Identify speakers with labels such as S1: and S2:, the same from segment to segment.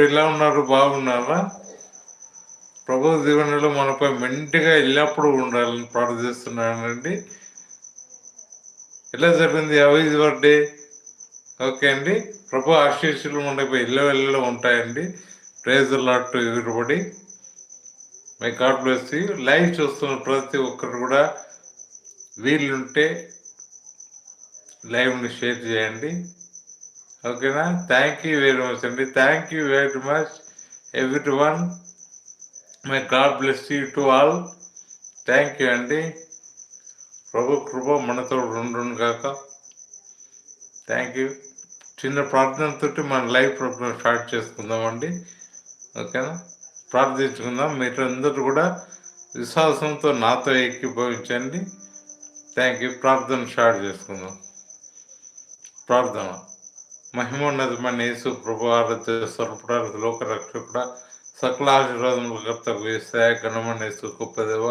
S1: ఎలా ఉన్నారు బాగున్నారా ప్రభు దీవెనలో మనపై మెంటిగా ఎల్లప్పుడూ ఉండాలని ప్రార్థిస్తున్నానండి. ఎలా జరిగింది? అవైజ్ బర్త్డే? ఓకే అండి. ప్రభు ఆశీస్సులు మనపై ఇళ్ళ వెళ్ళలో ఉంటాయండి. Praise lord ఎదురుబడి my God bless you live చూస్తున్న ప్రతి ఒక్కరు కూడా వీళ్ళుంటే లైవ్ని షేర్ చేయండి. ఓకేనా? థ్యాంక్ యూ వెరీ మచ్ అండి thank you very much everyone my God bless you to all thank you అండి ప్రభు కృప మనతో రెండు కాక థ్యాంక్ యూ చిన్న ప్రార్థనతో మన లైవ్ ప్రోగ్రామ్ స్టార్ట్ చేసుకుందామండి ఓకేనా? ప్రార్థించుకుందాం. మీరు అందరూ కూడా విశ్వాసంతో నాతో ఏకీభవించండి. థ్యాంక్ యూ ప్రార్థన స్టార్ట్ చేసుకుందాం. ప్రార్థన. మహిమోన్నతమైన యేసు ప్రభు ఆరాధ్య స్వరపురాలకు లోక రక్షకుడ సకల ఆశీర్వాదములు కర్తకు వేసాయ గణమైన యేసు గొప్పదేవ.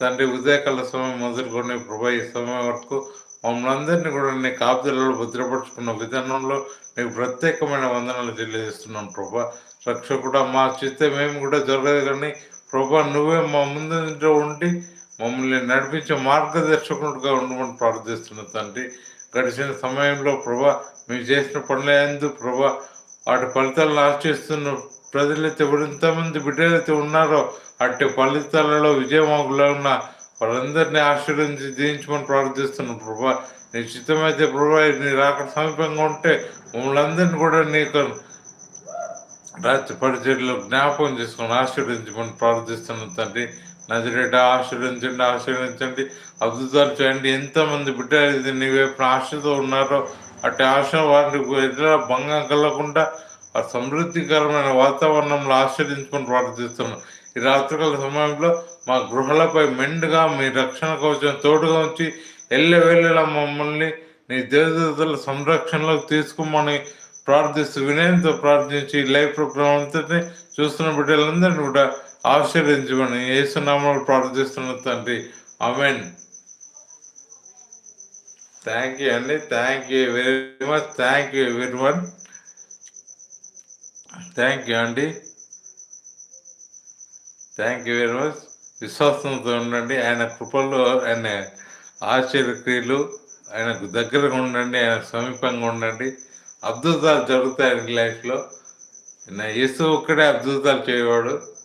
S1: తండ్రి ఉదయకాల సమయం మొదలుకొని ప్రభా ఈ సమయం వరకు మమ్మల్ని అందరినీ కూడా నీ కాపుదలలో భద్రపరుచుకున్న విధానంలో నీకు ప్రత్యేకమైన వందనాలు తెలియజేస్తున్నాం ప్రభా. రక్షకుడ మా చిత్తం మేము కూడా జరగదు కానీ ప్రభా నువ్వే మా ముందు ఉండి మమ్మల్ని నడిపించే మార్గదర్శకుడుగా ఉండమని ప్రార్థిస్తున్న తండ్రి. గడిచిన సమయంలో ప్రభా మీరు చేసిన పనులందు ప్రభా వాటి ఫలితాలను ఆశిస్తున్న ప్రజలైతే ఎంతమంది బిడ్డలైతే ఉన్నారో అట్టి ఫలితాలలో విజయమాగులో ఉన్న వాళ్ళందరినీ ఆశీర్వదించి దీవించమని ప్రార్థిస్తున్నాం ప్రభా. నీ చిత్తమైతే ప్రభా నీ రాక సమీపంగా ఉంటే మమ్మల్ని అందరినీ కూడా నీకు రాత్రి పరిచర్లో జ్ఞాపకం చేసుకొని ఆశీర్వదించమని ప్రార్థిస్తున్నాం తండ్రి. నదిరేట ఆశీర్వదించండి ఆశీర్వదించండి. అద్భుతాలు చేయండి. ఎంతమంది బిడ్డలు ఇది వైపు ఆశతో ఉన్నారో అటు ఆశ వారిని ఎదుర భంగం కలగకుండా ఆ సమృద్ధికరమైన వాతావరణంలో ఆశ్రయించుకొని ప్రార్థిస్తున్నాం ఈ రాత్రికాల సమయంలో మా గృహాలపై మెండుగా మీ రక్షణ కోసం తోడుగా ఉంచి ఎల్ల వెళ్ళేలా మమ్మల్ని నీ దేవతల సంరక్షణలోకి తీసుకోమని ప్రార్థిస్తూ వినయంతో ప్రార్థించి లైవ్ ప్రోగ్రామ్ అంతటిని చూస్తున్న బిడ్డలందరినీ కూడా ఆశీర్వదించమని ఏసునామాలు ప్రార్థిస్తున్న తండ్రి. అమెన్ థ్యాంక్ యూ అండి. Thank you very much thank you everyone thank you అండి. థ్యాంక్ యూ వెరీ మచ్ విశ్వాసంతో ఉండండి. ఆయన కృపల్లో ఆయన ఆశ్చర్యక్రియలు ఆయనకు దగ్గరగా ఉండండి. ఆయన సమీపంగా ఉండండి. అద్భుతాలు జరుగుతాయి లైఫ్లో. నా యేసు ఒక్కడే అద్భుతాలు చేయవాడు.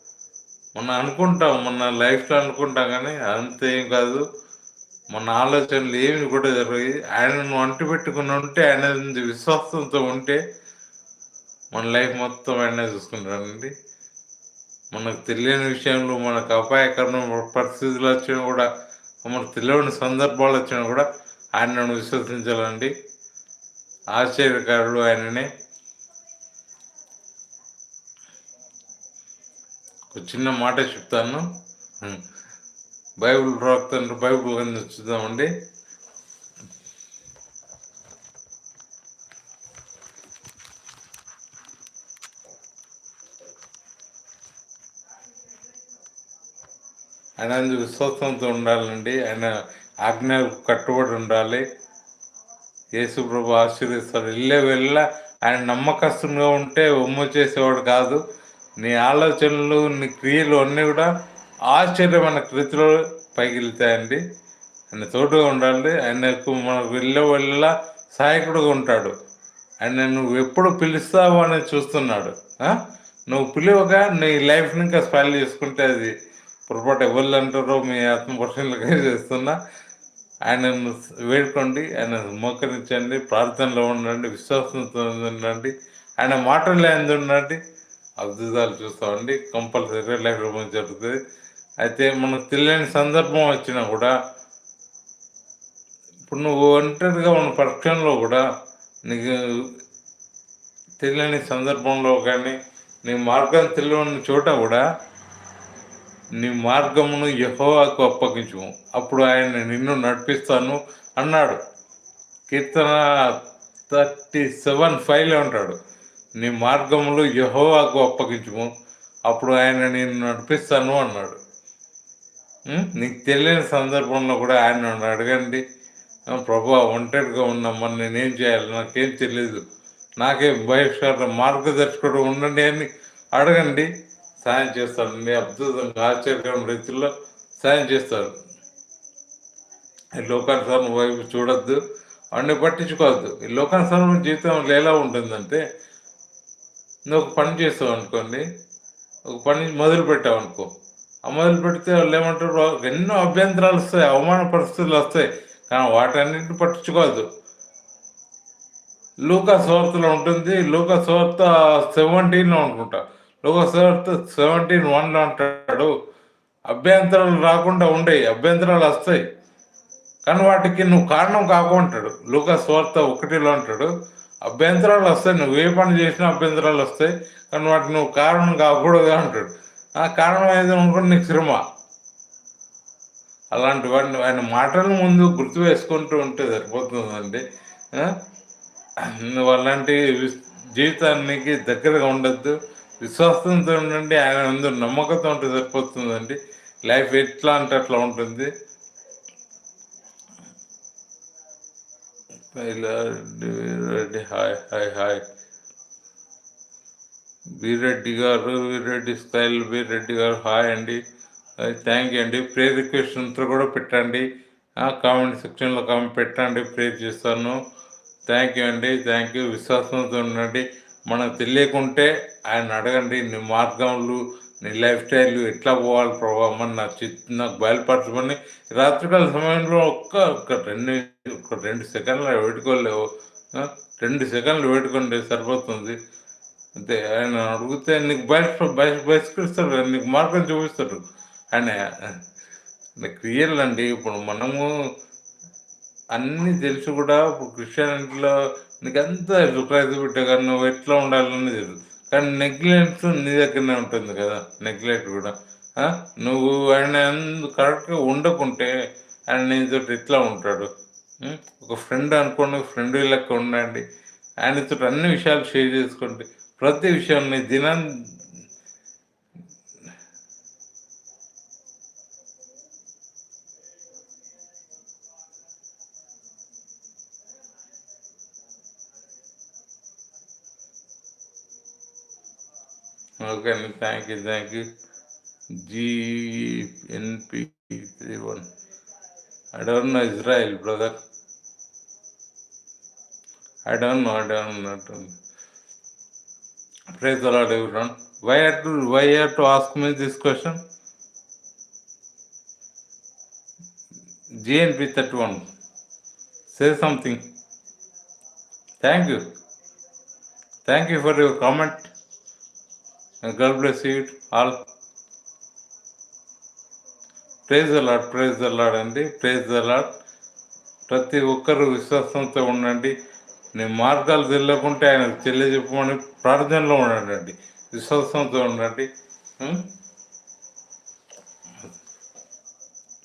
S1: మొన్న అనుకుంటాం మొన్న లైఫ్లో అనుకుంటాం కానీ అంతేం కాదు. మన ఆలోచనలు ఏమి కూడా జరిగాయి ఆయనను వంట పెట్టుకుని ఉంటే ఆయన విశ్వాసంతో ఉంటే మన లైఫ్ మొత్తం ఆయన చూసుకుంటానండి మనకు తెలియని విషయంలో మనకు అపాయకరమైన పరిస్థితులు వచ్చినా కూడా మనకు తెలియని సందర్భాలు వచ్చినా కూడా ఆయనను విశ్వసించాలండి. ఆశ్చర్యకారుడు ఆయననే. ఒక చిన్న మాట చెప్తాను. బైబుల్ ప్రవక్త బైబుల్ కింద చూద్దామండి. ఆయన విశ్వాసంతో ఉండాలండి. ఆయన ఆజ్ఞ కట్టుబడి ఉండాలి. యేసు ప్రభు ఆశీర్వదిస్తాడు వెళ్ళే వెళ్ళ ఆయన నమ్మకస్తుగా ఉంటే ఉమ్మ చేసేవాడు కాదు. నీ ఆలోచనలు నీ క్రియలు అన్నీ కూడా ఆశ్చర్యమైన కృతిలో పైకి ఆయన తోడుగా ఉండాలి. ఆయనకు మనకు వెళ్ళే వెళ్ళేలా సహాయకుడుగా ఉంటాడు. ఆయన నువ్వు ఎప్పుడు పిలుస్తావు అనేది చూస్తున్నాడు. నువ్వు పిలువగా నీ లైఫ్ని ఇంకా స్పాయిల్ చేసుకుంటే అది పొరపాటు ఎవరు అంటారో మీ ఆత్మపక్షులుగా చేస్తున్నా. ఆయనను వేడుకోండి ఆయన మోకరించండి ప్రార్థనలో ఉండండి విశ్వాసంతో ఉండండి. ఆయన మాటలు ఆయన ఉండండి. అద్భుతాలు చూస్తామండి కంపల్సరీ లైఫ్ రూపం జరుగుతుంది. అయితే మనకు తెలియని సందర్భం వచ్చినా కూడా ఇప్పుడు నువ్వు ఒంటరిగా ఉన్న పక్షంలో కూడా నీకు తెలియని సందర్భంలో కానీ నీ మార్గం తెలియని చోట కూడా నీ మార్గమును యహోవాకు అప్పగించు అప్పుడు ఆయన నిన్ను నడిపిస్తాను అన్నాడు. కీర్తన థర్టీ సెవెన్ ఫైవ్లో ఉంటాడు. నీ మార్గములు యహోవాకు అప్పగించుము. అప్పుడు ఆయన నేను నడిపిస్తాను అన్నాడు. నీకు తెలియని సందర్భంలో కూడా ఆయన అడగండి. ప్రభా ఒంటరిగా ఉన్నామని నేనేం చేయాలి? నాకేం తెలియదు నాకే బహిష్కరణ మార్గదర్శకుడు ఉండండి అని అడగండి. సాయం చేస్తాడండి అద్భుతంగా ఆశ్చర్యకరం రీతిలో సాయం చేస్తాడు ఈ లోకానుసరణ వైపు చూడొద్దు. అవన్నీ పట్టించుకోవద్దు. ఈ లోకానుసరణ జీవితం ఎలా ఉంటుందంటే నువ్వు ఒక పని చేస్తావు అనుకోండి ఒక పని మొదలు పెట్టావు అనుకో ఆ మొదలు పెడితే వాళ్ళు ఏమంటారు ఎన్నో అభ్యంతరాలు వస్తాయి అవమాన పరిస్థితులు వస్తాయి కానీ వాటన్నింటిని పట్టించుకోవద్దు. లూకా సువార్తలో ఉంటుంది లూకా సువార్త సెవెంటీన్లో అనుకుంటా లూకా సువార్త సెవెంటీన్ వన్లో అంటాడు అభ్యంతరాలు రాకుండా ఉండేవి అభ్యంతరాలు వస్తాయి కానీ వాటికి నువ్వు కారణం కాకుంటాడు లూకా స్వార్థ ఒకటిలో అంటాడు అభ్యంతరాలు వస్తాయి. నువ్వు ఏ పని చేసినా అభ్యంతరాలు వస్తాయి. కానీ వాటికి నువ్వు కారణం కాకూడదు అంటాడు. ఆ కారణం ఏదైనా అనుకుంటే నీకు శ్రమ. అలాంటి వాడిని ఆయన మాటలను ముందు గుర్తు వేసుకుంటూ ఉంటే సరిపోతుందండి. నువ్వు అలాంటి జీవితానికి దగ్గరగా ఉండొద్దు. విశ్వాసంతో ఉండండి. ఆయన ముందు నమ్మకంతో ఉంటే సరిపోతుందండి. లైఫ్ ఎట్లా అంటే అట్లా ఉంటుంది. Reddy hi hi hi. Veereddy గారు వీరెడ్డి స్టైల్ వీరెడ్డి గారు హాయ్ అండి. థ్యాంక్ యూ అండి. ప్రే రిక్వెస్ట్ అంతా కూడా పెట్టండి. కామెంట్ సెక్షన్లో కామెంట్ పెట్టండి ప్రే చేస్తాను. థ్యాంక్ యూ అండి థ్యాంక్ యూ. విశ్వాసంతో ఉండండి. మనకు తెలియకుంటే ఆయన అడగండి మార్గంలో నీ లైఫ్ స్టైల్ ఎట్లా పోవాలి ప్రభావం అని నాకు చిత్ నాకు బయలుపరచమని. రాత్రికాల సమయంలో ఒక్క ఒక రెండు ఒక రెండు సెకండ్లు పెట్టుకోలేవు. రెండు సెకండ్లు పెట్టుకోండి సరిపోతుంది. అంతే. ఆయన అడిగితే నీకు బయట బయట బహిష్కరిస్తాడు నీకు మార్గం చూపిస్తాడు. ఆయన క్రియలు అండి. ఇప్పుడు మనము అన్నీ తెలిసి కూడా. ఇప్పుడు క్రిస్టియానిటీలో నీకు అంతా రైతు బిడ్డ కానీ నువ్వు ఎట్లా ఉండాలని తెలుసు కానీ నెగ్లెక్ట్ నీ దగ్గరనే ఉంటుంది కదా నెగ్లెక్ట్ కూడా. నువ్వు ఆయన కరెక్ట్గా ఉండకుంటే ఆయన నీతో ఇట్లా ఉంటాడు. ఒక ఫ్రెండ్ అనుకోండి ఫ్రెండ్ లెక్క ఉండండి. ఆయనతో అన్ని విషయాలు షేర్ చేసుకోండి ప్రతి విషయాన్ని దినం Okay, thank you, thank you. GNP31. I don't know Israel, brother. I don't know, I don't know. Praise the Lord, everyone. Why have to, why have to ask me this question? GNP31. Say something. Thank you. Thank you for your comment. And God bless you all. Praise the praise lord అండి. Praise the ప్రతి ఒక్కరు విశ్వాసంతో ఉండండి. నీ మార్గాలు తెలియకుంటే ఆయన తెలియజెప్పమని ప్రార్థనలో ఉండండి. విశ్వాసంతో ఉండండి. Hmm? ఉం?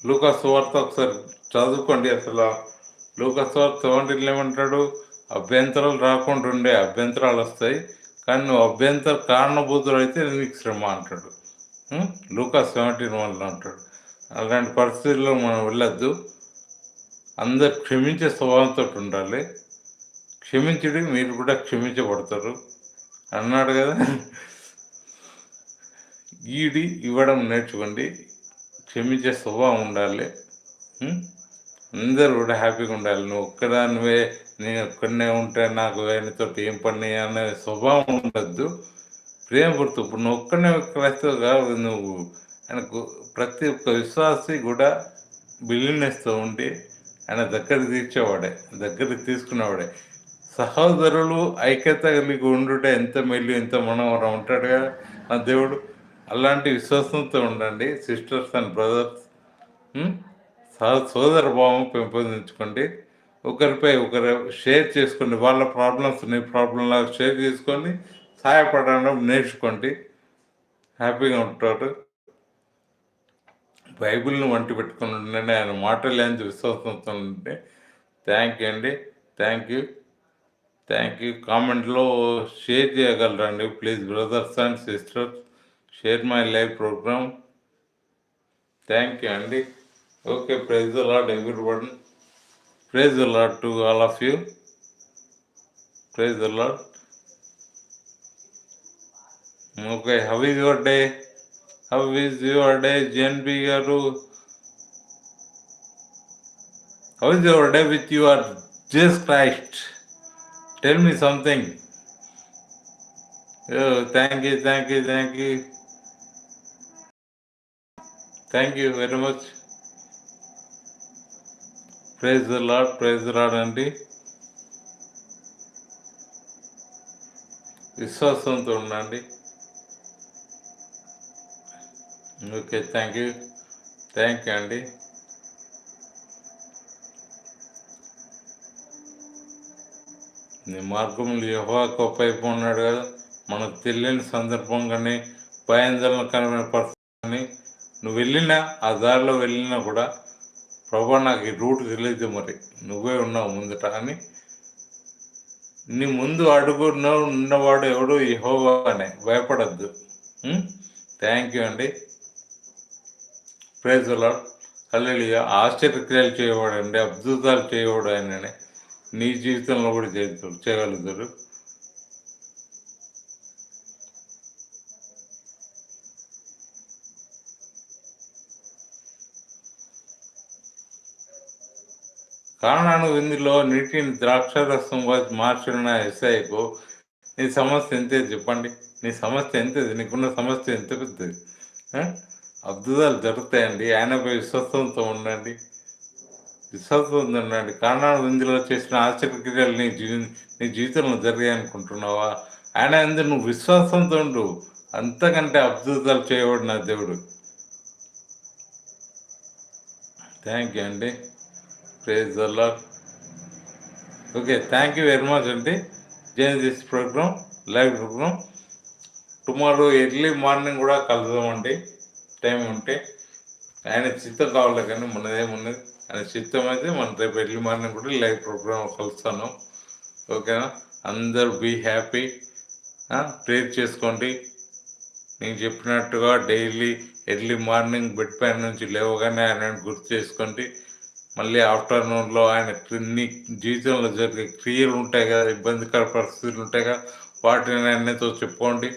S1: లూకాస్ వార్త ఒకసారి చదువుకోండి అసలు. లూకాస్ వార్త సెవెంటీన్లో ఏమంటాడు? అభ్యంతరాలు రాకుండా ఉండే అభ్యంతరాలు వస్తాయి. కానీ నువ్వు అభ్యంతర కారణభూతులు అయితే నీకు శ్రమ అంటాడు. లూకా సెవెంటీన్ వన్లో అంటాడు. అలాంటి పరిస్థితుల్లో మనం వెళ్ళొద్దు. అందరు క్షమించే స్వభావంతో ఉండాలి. క్షమించుడి మీరు కూడా క్షమించబడతారు. అన్నాడు కదా. ఈడి ఇవ్వడం నేర్చుకోండి. క్షమించే స్వభావం ఉండాలి. అందరూ కూడా హ్యాపీగా ఉండాలి. నువ్వు ఒక్కదానివే నేను ఒక్కడనే ఉంటే నాకు ఆయనతో ఏం పని అనే స్వభావం ఉండద్దు. ప్రేమ గుర్తు ఇప్పుడు నువ్వు ఒక్కడనే క్రైస్తవుగా కాదు నువ్వు ఆయనకు ప్రతి ఒక్క విశ్వాసి కూడా బిల్లినెస్తో ఉండి ఆయన దగ్గర తీర్చేవాడే దగ్గర తీసుకునేవాడే. సహోదరులు ఐక్యత కలిగి ఉండుట ఎంత మెల్లి ఎంత మనోహరం ఉంటాడు కదా నా దేవుడు. అలాంటి విశ్వాసంతో ఉండండి సిస్టర్స్ అండ్ బ్రదర్స్. సోదర భావం పెంపొందించుకోండి. ఒకరిపై ఒకరు షేర్ చేసుకోండి. వాళ్ళ ప్రాబ్లమ్స్ నీ ప్రాబ్లంలా లాగా షేర్ చేసుకొని సహాయపడడం నేర్చుకోండి. హ్యాపీగా ఉంటారు బైబిల్ని వంటి పెట్టుకుని ఉండండి. ఆయన మాటలు ఏంటి విశ్వాసంతో ఉంటే థ్యాంక్ యూ అండి. థ్యాంక్ యూ థ్యాంక్ యూ కామెంట్లో share చేయగలరండి. Please brothers and sisters share my live program thank you అండి. Okay, praise the Lord, everyone. Praise the Lord to all of you. Praise the Lord. Okay, how is your day? How is your day, Janvi Garu? How is your day with your Jesus Christ? Tell me something. Oh, thank you, thank you, thank you. Thank you very much. Praise lord praise lord అండి. విశ్వాసంతో ఉండండి. Okay thank you thank you అండి. నీ మార్గములు యహోవా గొప్ప ఉన్నాడు కదా. మనకు తెలియని సందర్భం కానీ భయాందోళనకరమైన పరిస్థితి నువ్వు వెళ్ళినా ఆ దారిలో వెళ్ళినా కూడా ప్రభా నాకు ఈ రూట్ తెలియదు మరి. నువ్వే ఉన్నావు ముందట అని. నీ ముందు అడుగున ఉన్నవాడు ఎవడు? యహోవా అనే భయపడద్దు థ్యాంక్ యూ అండి. ప్రేజ్ అల్లెలి ఆశ్చర్యక్రియలు చేయవాడు అండి అద్భుతాలు చేయవాడు ఆయననే. నీ జీవితంలో కూడా చేయగలుగుతారు. కారణాను విందులో నీటిని ద్రాక్షరసం మార్చిన ఎస్ఐకు నీ సమస్య ఎంతే? చెప్పండి. నీ సమస్య ఎంతది నీకున్న సమస్య ఎంత పెద్దది? అద్భుతాలు జరుగుతాయండి. ఆయనపై విశ్వాసంతో ఉండండి. విశ్వాసంతో ఉండండి. కారణాలు విందులో చేసిన ఆశ్చర్యక్రియలు నీ జీవి నీ జీవితంలో జరిగాయనుకుంటున్నావా ఆయన ఎందుకు నువ్వు విశ్వాసంతో ఉండు. అంతకంటే అద్భుతాలు చేయబడిన దేవుడు. థ్యాంక్ యూ అండి. Praise Allah okay thank you very much అండి. Join this program live program tomorrow early morning కూడా కలుద్దామండి. టైం ఉంటే. ఆయన చిత్తం కావాలి కానీ మనదేమున్నది ఆయన చిత్తం అయితే మన రేపు ఎర్లీ మార్నింగ్ కూడా లైవ్ ప్రోగ్రామ్ కలుస్తాను. ఓకేనా? అందరు బీ హ్యాపీ ప్రేర్ చేసుకోండి. నేను చెప్పినట్టుగా డైలీ ఎర్లీ మార్నింగ్ బెడ్ పైన నుంచి లేవగానే ఆయన గుర్తు చేసుకోండి. మళ్ళీ ఆఫ్టర్నూన్లో ఆయన నీ జీవితంలో జరిగే క్రియలు ఉంటాయి కదా ఇబ్బందికర పరిస్థితులు ఉంటాయి కదా వాటిని ఆయనతో చెప్పుకోండి.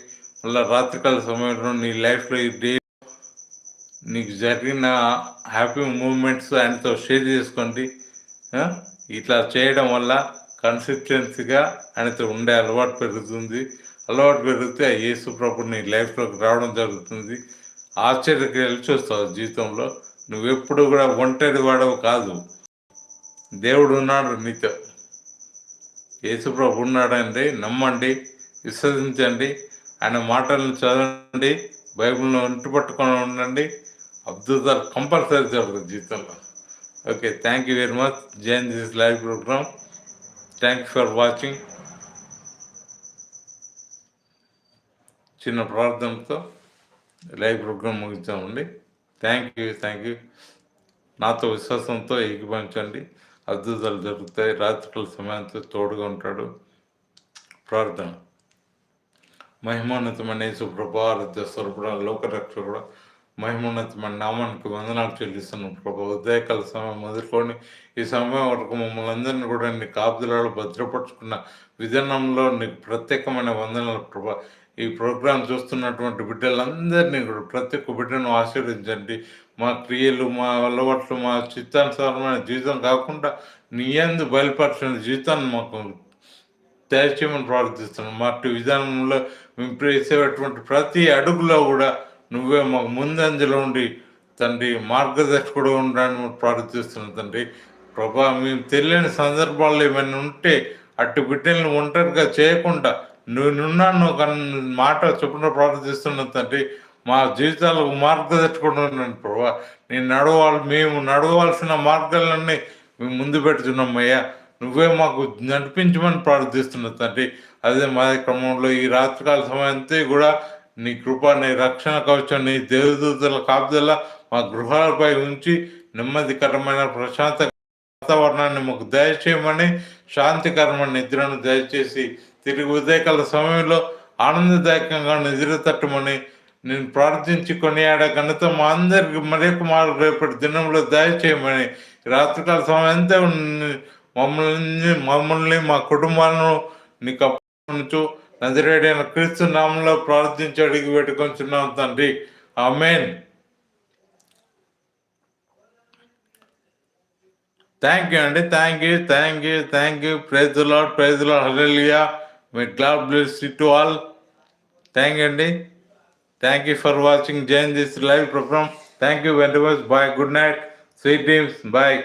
S1: మళ్ళీ రాత్రికాల సమయంలో నీ లైఫ్లో ఈ డే నీకు జరిగిన హ్యాపీ మూమెంట్స్ ఆయనతో షేర్ చేసుకోండి. ఇట్లా చేయడం వల్ల కన్సిస్టెన్సీగా ఆయనతో ఉండే అలవాటు పెరుగుతుంది. అలవాటు పెరిగితే యేసు ప్రభు నీ లైఫ్లోకి రావడం జరుగుతుంది. ఆశ్చర్యక్రియలు చూస్తావు జీవితంలో. నువ్వెప్పుడు కూడా ఒంటరి వాడవు కాదు. దేవుడు ఉన్నాడు నీతో యేసుప్రభు ఉన్నాడండి నమ్మండి విశ్వసించండి ఆయన మాటలను చదవండి బైబిల్ను ఇంటి పట్టుకొని ఉండండి. అద్భుతాలు కంపల్సరీ జరుగుతుంది జీవితంలో. Okay thank you very much. Join this live program. Thank for watching. చిన్న ప్రార్థనతో లైవ్ ప్రోగ్రామ్ ముగించామండి థ్యాంక్ యూ థ్యాంక్ యూ నాతో విశ్వాసంతో ఎగిపించండి అద్భుతాలు జరుగుతాయి. రాత్రుల సమయంతో తోడుగా ఉంటాడు. ప్రార్థన. మహిమోన్నతమైన సుప్రభారత స్వరూపుడ లోకరక్షకుడు మహిమోన్నతమైన నామానికి వందనాలు చెల్లిస్తున్నాం ప్రభా. ఉదయకాల సమయం మొదలుకొని ఈ సమయం వరకు మమ్మల్ని అందరినీ కూడా నీ కాపుదలలో భద్రపరుచుకున్న విధానంలో నీకు ప్రత్యేకమైన వందనాలు ప్రభా. ఈ ప్రోగ్రాం చూస్తున్నటువంటి బిడ్డలందరినీ కూడా ప్రతి ఒక్క బిడ్డను ఆశీర్వదించండి. మా క్రియలు మా అలవాట్లు మా చిత్తానుసారమైన జీవితం కాకుండా నీ అందు బయలుపరచిన జీవితాన్ని మాకు దయచేయమని ప్రార్థిస్తున్నాం. మా విధానంలో మేము వేసేటువంటి ప్రతి అడుగులో కూడా నువ్వే మాకు ముందంజలో ఉండి తండ్రి మార్గదర్శకుడు ఉండడానికి ప్రార్థిస్తున్నాం తండ్రి. ప్రభా మేము తెలియని సందర్భాల్లో ఏమైనా ఉంటే అటు బిడ్డలను ఒంటరిగా చేయకుండా నువ్వు నున్నాను ఒక మాట చొప్పున ప్రార్థిస్తున్న తండ్రి మా జీవితాలకు మార్గదర్శకుండా ఉన్నాను ప్రభా. నేను నడవాలి మేము నడవలసిన మార్గాలన్నీ మేము ముందు పెడుతున్నామయ్యా. నువ్వే మాకు నడిపించమని ప్రార్థిస్తున్నా తండ్రి. అదే మా క్రమంలో ఈ రాత్రికాల సమయంతో కూడా నీ కృప నీ రక్షణ కవచం నీ దేవదూతల కాపుదల మా గృహాలపై ఉంచి నెమ్మదికరమైన ప్రశాంత వాతావరణాన్ని మాకు దయచేయమని శాంతికరమైన నిద్రను దయచేసి తిరిగి ఉదయకాల సమయంలో ఆనందదాయకంగా నిద్ర తట్టమని నేను ప్రార్థించి కొనియాడ ఘనత మా అందరికి మరొక మారు రేపటి దినంలో దయచేయమని రాత్రికాల సమయం అంతా మమ్మల్ని మమ్మల్ని మా కుటుంబాలను నీకు అప్పగించు. నజరేడైన క్రీస్తు నామంలో ప్రార్థించి అడిగి పెట్టుకొంచున్నాం తండ్రి. ఆమెన్. థ్యాంక్ యూ అండి. Thank you thank you thank you praise lord praise lord hallelujah me club bless to all thank you అండి thank you for watching join this live program thank you very much bye good night sweet dreams bye